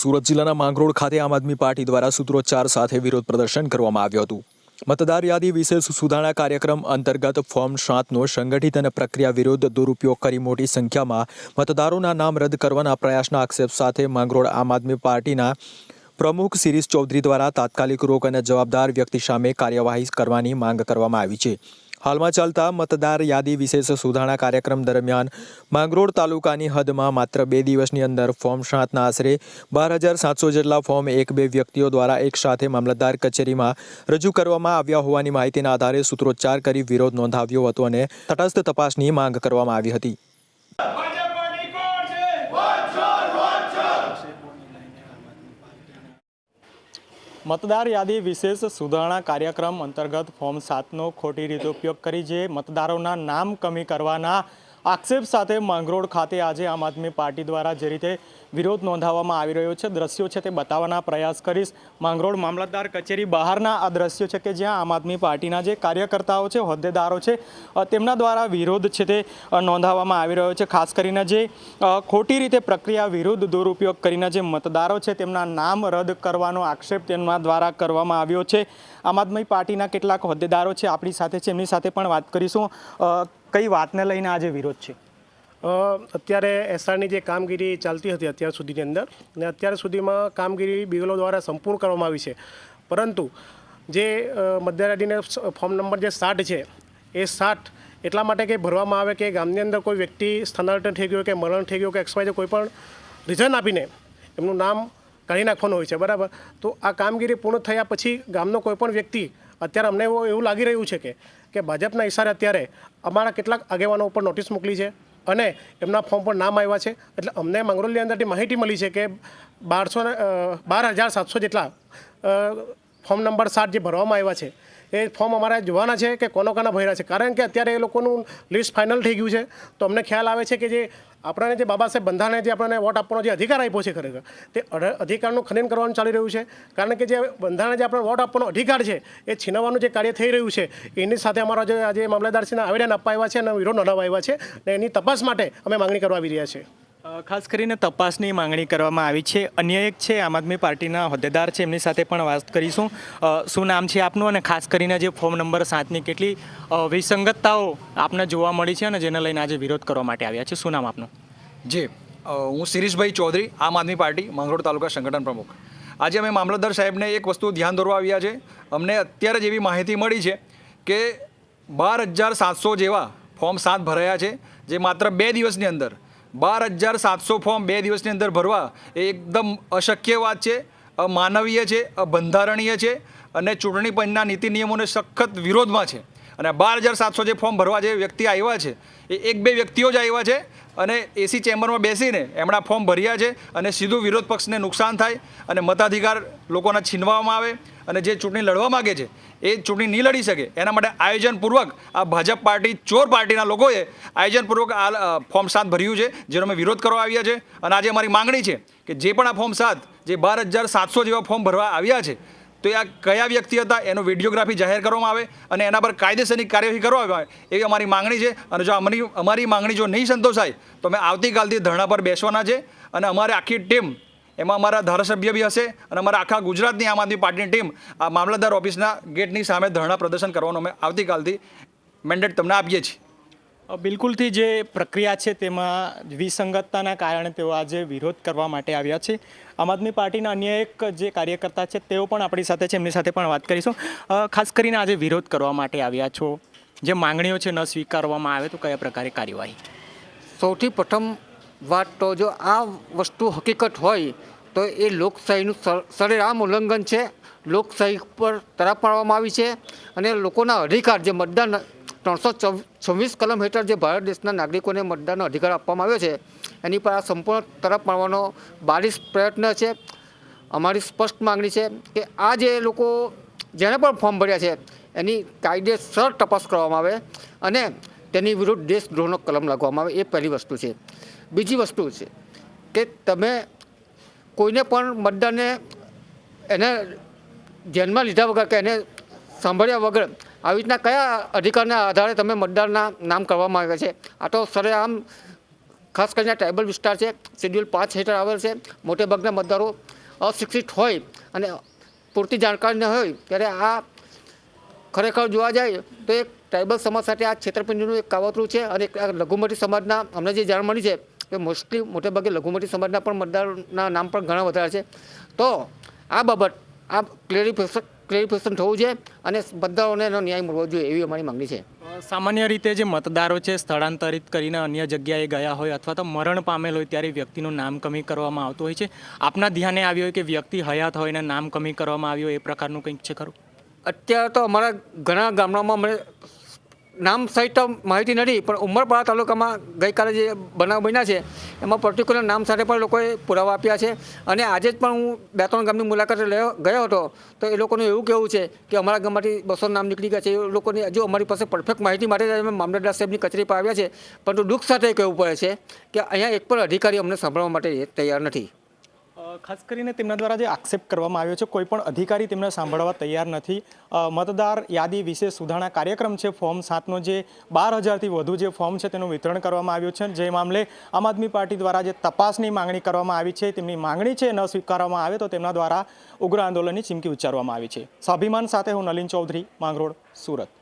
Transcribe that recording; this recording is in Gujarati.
સુરત જિલ્લાના માંગરોળ ખાતે આમ આદમી પાર્ટી દ્વારા સૂત્રોચ્ચાર સાથે વિરોધ પ્રદર્શન કરવામાં આવ્યું હતું. મતદાર યાદી વિશેષ સુધારણા કાર્યક્રમ અંતર્ગત ફોર્મ સાતનો સંગઠિત અને પ્રક્રિયા વિરુદ્ધ દુરુપયોગ કરી મોટી સંખ્યામાં મતદારોના નામ રદ કરવાના પ્રયાસના આક્ષેપ સાથે માંગરોળ આમ આદમી પાર્ટીના પ્રમુખ શિરીષ ચૌધરી દ્વારા તાત્કાલિક રોક અને જવાબદાર વ્યક્તિ સામે કાર્યવાહી કરવાની માંગ કરવામાં આવી છે. હાલમાં ચાલતા મતદાર યાદી વિશેષ સુધારણા કાર્યક્રમ દરમિયાન માંગરોળ તાલુકાની હદમાં માત્ર બે દિવસની અંદર ફોર્મ સાતના આશરે બાર હજાર સાતસો જેટલા ફોર્મ એક બે વ્યક્તિઓ દ્વારા એક સાથે મામલતદાર કચેરીમાં રજૂ કરવામાં આવ્યા હોવાની માહિતીના આધારે સૂત્રોચ્ચાર કરી વિરોધ નોંધાવ્યો હતો અને તટસ્થ તપાસની માંગ કરવામાં આવી હતી ભાજપ પાર્ટી કોણ છે મતદાર યાદી વિશેષ સુધારણા કાર્યક્રમ અંતર્ગત ફોર્મ સાતનો ખોટી રીતે ઉપયોગ કરી જે મતદારોના નામ કમી કરવાના આક્ષેપ સાથે માંગરોળ ખાતે આજે આમ આદમી પાર્ટી દ્વારા જે રીતે વિરોધ નોંધાવવામાં આવી રહ્યો છે, દ્રશ્યો છે તે બતાવવાના પ્રયાસ કરીશ. માંગરોળ મામલતદાર કચેરી બહારના આ દ્રશ્યો છે કે જ્યાં આમ આદમી પાર્ટીના જે કાર્યકર્તાઓ છે, હોદ્દેદારો છે તેમના દ્વારા વિરોધ છે તે નોંધાવવામાં આવી રહ્યો છે. ખાસ કરીને જે ખોટી રીતે પ્રક્રિયા વિરુદ્ધ દુરુપયોગ કરીને જે મતદારો છે તેમના નામ રદ કરવાનો આક્ષેપ તેમના દ્વારા કરવામાં આવ્યો છે. આમ આદમી પાર્ટીના કેટલાક હોદ્દેદારો છે, આપણી સાથે છે, એમની સાથે પણ વાત કરીશું. કઈ વાતને લઈને આજે વિરોધ છે? અત્યારે એસઆરની જે કામગીરી ચાલતી હતી અત્યાર સુધીની અંદર અને અત્યાર સુધીમાં કામગીરી બીએલઓ દ્વારા સંપૂર્ણ કરવામાં આવી છે. પરંતુ જે અ, ફોર્મ નંબર જે સાઠ છે એ સાઠ એટલા માટે કંઈ ભરવામાં આવે કે ગામની અંદર કોઈ વ્યક્તિ સ્થાનાંતરણ થઈ ગયું કે મરણ થઈ ગયું કે એક્સવાય કોઈ પણ રીઝન આપીને એમનું નામ કાઢી નાખવાનું હોય છે બરાબર? તો આ કામગીરી પૂર્ણ થયા પછી ગામનો કોઈ પણ વ્યક્તિ અત્યારે અમને એવું લાગી રહ્યું છે કે કે ભાજપના ઇશારે અત્યારે અમારા કેટલાક આગેવાનો ઉપર નોટિસ મોકલી છે અને એમના ફોર્મ પર નામ આવ્યા છે. એટલે અમને મંગરોળની અંદરથી માહિતી મળી છે કે બારસો બાર હજાર સાતસો જેટલા ફોર્મ નંબર સાત જે ભરવામાં આવ્યા છે એ ફોર્મ અમારે જોવાના છે કે કોનો કોના ભર્યા છે. કારણ કે અત્યારે એ લોકોનું લિસ્ટ ફાઇનલ થઈ ગયું છે. તો અમને ખ્યાલ આવે છે કે જે આપણને જે બાબા સાહેબ બંધારણે જે આપણને વોટ આપવાનો જે અધિકાર આપ્યો છે ખરેખર, તે અધિકારનું ખનન કરવાનું ચાલી રહ્યું છે. કારણ કે જે બંધારણે જે આપણે વોટ આપવાનો અધિકાર છે, એ છીનવવાનું જે કાર્ય થઈ રહ્યું છે, એની સાથે અમારા જે આજે મામલતદારશ્રીના આવેદન આપવા આવ્યા છે અને વિરોધ નોંધાવવા છે અને એની તપાસ માટે અમે માંગણી કરવા આવી રહ્યા છીએ. ખાસ કરીને તપાસની માંગણી કરવામાં આવી છે. અન્ય એક છે, આમ આદમી પાર્ટીના હોદ્દેદાર છે, એમની સાથે પણ વાત કરીશું. શું નામ છે આપનું? અને ખાસ કરીને જે ફોર્મ નંબર સાતની કેટલી વિસંગતતાઓ આપને જોવા મળી છે અને જેને લઈને આજે વિરોધ કરવા માટે આવ્યા છે. શું નામ આપનું? જી હું શિરીષભાઈ ચૌધરી, આમ આદમી પાર્ટી, માંગરોળ તાલુકા સંગઠન પ્રમુખ. આજે અમે મામલતદાર સાહેબને એક વસ્તુ ધ્યાન દોરવા આવ્યા છે. અમને અત્યારે જ એવી માહિતી મળી છે કે બાર હજાર સાતસો જેવા ફોર્મ સાત ભરાયા છે, જે માત્ર બે દિવસની અંદર બાર હજાર સાતસો ફોર્મ બે દિવસની અંદર ભરવા એ એકદમ અશક્ય વાત છે, અમાનવીય છે, અબંધારણીય છે અને ચૂંટણી પંચના નીતિ નિયમોને સખત વિરોધમાં છે. અને બાર હજાર સાતસો જે ફોર્મ ભરવા જે વ્યક્તિ આવ્યા છે, એ એક બે વ્યક્તિઓ જ આવ્યા છે અને એસી ચેમ્બરમાં બેસીને એમણા ફોર્મ ભર્યા છે અને સીધું વિરોધ પક્ષને નુકસાન થાય અને મતાધિકાર લોકોના છીનવામાં આવે અને જે ચૂંટણી લડવા માગે છે, એ ચૂંટણી નહીં લડી શકે. એના માટે આયોજનપૂર્વક આ ભાજપ પાર્ટી, ચોર પાર્ટીના લોકોએ આયોજનપૂર્વક આ ફોર્મ સાત ભર્યું છે, જેનો અમે વિરોધ કરવા આવ્યા છે. અને આજે અમારી માંગણી છે કે જે પણ આ ફોર્મ સાત, જે બાર હજાર સાતસો જેવા ફોર્મ ભરવા આવ્યા છે તો આ કયા વ્યક્તિ હતા, એનો વિડીયોગ્રાફી જાહેર કરવામાં આવે અને એના પર કાયદેસરની કાર્યવાહી કરવામાં આવે એવી અમારી માંગણી છે. અને જો અમારી અમારી માંગણી જો નહીં સંતોષાય, તો અમે આવતીકાલથી ધરણા પર બેસવાના છે. અને અમારી આખી ટીમ, એમાં અમારા ધારાસભ્ય બી હશે અને અમારા આખા ગુજરાતની આમ આદમી પાર્ટીની ટીમ આ મામલતદાર ઓફિસના ગેટની સામે ધરણા પ્રદર્શન કરવાનું અમે આવતીકાલથી મેન્ડેટ તમને આપીએ છીએ. બિલકુલથી જે પ્રક્રિયા છે તેમાં વિસંગતતાના કારણે તેઓ આજે વિરોધ કરવા માટે આવ્યા છે. આમ આદમી પાર્ટીના અન્ય એક જે કાર્યકર્તા છે તેઓ પણ આપણી સાથે છે. એમની સાથે પણ વાત કરીશું. ખાસ કરીને આજે વિરોધ કરવા માટે આવ્યા છો. જે માંગણીઓ છે ન સ્વીકારવામાં આવે તો કયા પ્રકારે કાર્યવાહી? સૌથી પ્રથમ વાત તો જો આ વસ્તુ હકીકત હોય તો એ લોકશાહીનું સરેરામ ઉલ્લંઘન છે. લોકશાહી પર તરફ પાડવામાં આવી છે અને લોકોના અધિકાર જે મતદાન ત્રણસો છવ્વીસ કલમ હેઠળ જે ભારત દેશના નાગરિકોને મતદાનનો અધિકાર આપવામાં આવ્યો છે, એની પર આ સંપૂર્ણ તરફ પાડવાનો બારીશ પ્રયત્ન છે. અમારી સ્પષ્ટ માંગણી છે કે આ જે લોકો જેણે પણ ફોર્મ ભર્યા છે, એની કાયદેસર તપાસ કરવામાં આવે અને તેની વિરુદ્ધ દેશદ્રોહનો કલમ લાગવામાં આવે એ પહેલી વસ્તુ છે. બીજી વસ્તુ છે કે તમે કોઈને પણ મતદાનને એને ધ્યાનમાં લીધા વગર કે એને સાંભળ્યા વગર આવી રીતના કયા અધિકારના આધારે તમે મતદારના નામ કરવામાં આવ્યા છે? આ તો સરેઆમ ખાસ કરીને ટ્રાઇબલ વિસ્તાર છે, શેડ્યુલ પાંચ હેઠળ આવેલ છે. મોટેભાગના મતદારો અશિક્ષિત હોય અને પૂરતી જાણકારી ન હોય ત્યારે આ ખરેખર જોવા જાય તો એક ટ્રાઇબલ સમાજ સાથે આ છેતરપિંડીનું એક કાવતરું છે અને લઘુમતી સમાજના અમને જે જાણ મળી છે કે મોસ્ટલી મોટેભાગે લઘુમતી સમાજના પણ મતદારોના નામ પણ ઘણા વધારે છે. તો આ બાબત આ ક્લેરિફિકેશન ક્લેરિફિકેશન થવું જોઈએ અને બધાઓને એનો ન્યાય મળવો જોઈએ એવી અમારી માંગણી છે. સામાન્ય રીતે જે મતદારો છે સ્થળાંતરિત કરીને અન્ય જગ્યાએ ગયા હોય અથવા તો મરણ પામેલ હોય ત્યારે વ્યક્તિનું નામ કમી કરવામાં આવતું હોય છે. આપના ધ્યાને આવ્યું હોય કે વ્યક્તિ હયાત હોય ને નામ કમી કરવામાં આવ્યું એ પ્રકારનું કંઈક છે ખરું? અત્યારે તો અમારા ઘણા ગામડામાં મને નામ સહિત માહિતી નથી, પણ ઉમરપાડા તાલુકામાં ગઈકાલે જે બનાવ બન્યા છે, એમાં પર્ટિક્યુલર નામ સાથે પણ લોકોએ પુરાવા આપ્યા છે. અને આજે જ પણ હું બે ત્રણ ગામની મુલાકાત લયો ગયો હતો, તો એ લોકોનું એવું કહેવું છે કે અમારા ગામમાંથી બસો નામ નીકળી ગયા છે. એ લોકોની હજુ અમારી પાસે પરફેક્ટ માહિતી માટે અમે મામલતદાર સાહેબની કચેરી પર આવ્યા છે. પરંતુ દુઃખ સાથે કહેવું પડે છે કે અહીંયા એક પણ અધિકારી અમને સાંભળવા માટે તૈયાર નથી. ખાસ કરીને તેમના દ્વારા જે આક્ષેપ કરવામાં આવ્યો છે, કોઈ પણ અધિકારી તેમને સાંભળવા તૈયાર નથી. મતદાર યાદી વિશે સુધારણા કાર્યક્રમ છે, ફોર્મ સાતનો જે બાર હજારથી વધુ જે ફોર્મ છે તેનું વિતરણ કરવામાં આવ્યું છે. જે મામલે આમ આદમી પાર્ટી દ્વારા જે તપાસની માંગણી કરવામાં આવી છે, તેમની માંગણી છે ન સ્વીકારવામાં આવે તો તેમના દ્વારા ઉગ્ર આંદોલનની ચીમકી ઉચ્ચારવામાં આવી છે. સ્વાભિમાન સાથે હું નલિન ચૌધરી, માંગરોળ, સુરત.